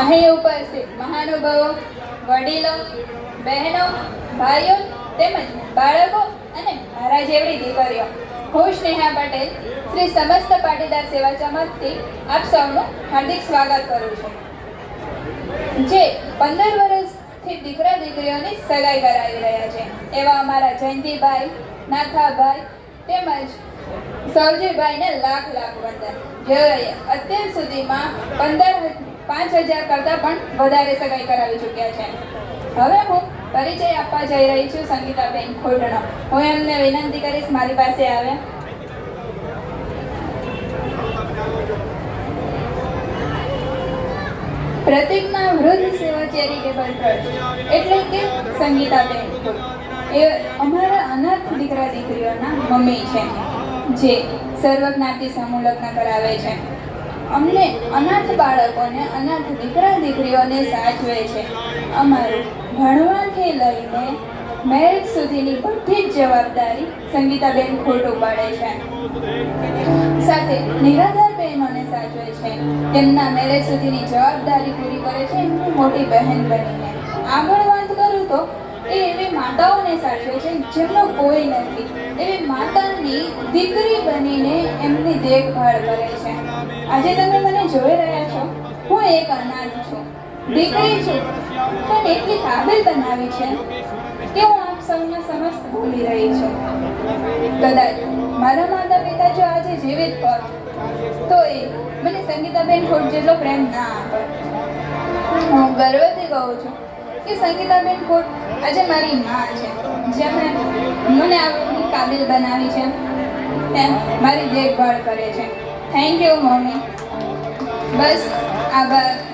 અહીં ઉપસ્થિત મહાનુભાવો, વડીલો, બહેનો, ભાઈઓ તેમજ બાળકો અને મારા જેવડી દીકરીઓ. હું સ્નેહા પટેલ, શ્રી સમસ્ત પાટીદાર સેવા ચમકથી આપ સૌનું હાર્દિક સ્વાગત કરું છું. જે પંદર વર્ષથી દીકરા દીકરીઓની સગાઈ કરાવી રહ્યા છે. એવા અમારા જયંતિભાઈ, નાથાભાઈ તેમજ સૌજીભાઈને લાખ લાખ વંદન. જેઓએ અત્યાર સુધીમાં પંદર પાંચ હજાર કરતાં પણ વધારે સગાઈ કરાવી ચૂક્યા છે. હવે હું પરિચય આપવા જઈ રહી છું સંગીતાબેન ખોડનો હું એમને વિનંતી કરીશ મારી પાસે આવે. પ્રતિજ્ઞા વૃદ્ધ સેવા ચેરિટેબલ ટ્રસ્ટ એટલે કે સંગીતાબેન. એ અમારા અનાથ દીકરા દીકરીઓના મમ્મી છે. જે સર્વજ્ઞાતિ સમૂહ લગ્ન કરાવે છે. અમને અનાથ બાળકોને, અનાથ દીકરા દીકરીઓને સાચવે છે. અમારું ભણવાથી લઈને મેરેજ સુધીની બધી જ જવાબદારી સંગીતાબેન ખોટું પાડે છે. સાથે નિરાધાર બહેનોને સાચવે છે. તેમના મેરેજ સુધીની જવાબદારી પૂરી કરે છે એમની મોટી બહેન બનીને. આગળ વાત કરું તો, એ એવી માતાઓને સાચવે છે જેમનો કોઈ નથી. એવી માતાની દીકરી બનીને એમની દેખભાળ કરે છે. આજે તમે મને જોઈ રહ્યા છો. હું એક અનાથ છું. દીકરી છું. પણ એટલી કાબિલ બનાવી છે કે હું આપ સૌના સમસ્ત ભૂલી રહી છું. કદાચ મારા માતા પિતા જો આજે જીવિત હોત, તો એ મને સંગીતાબેન ખોટ જેટલો પ્રેમ ના આપે હું ગર્વથી કહું છું કે સંગીતાબેન ખોટ આજે મારી માં છે. જેમણે મને આવડી કાબિલ બનાવી છે. તેમ મારી દેખભાળ કરે છે. થેન્ક યુ મોમી બસ આભાર.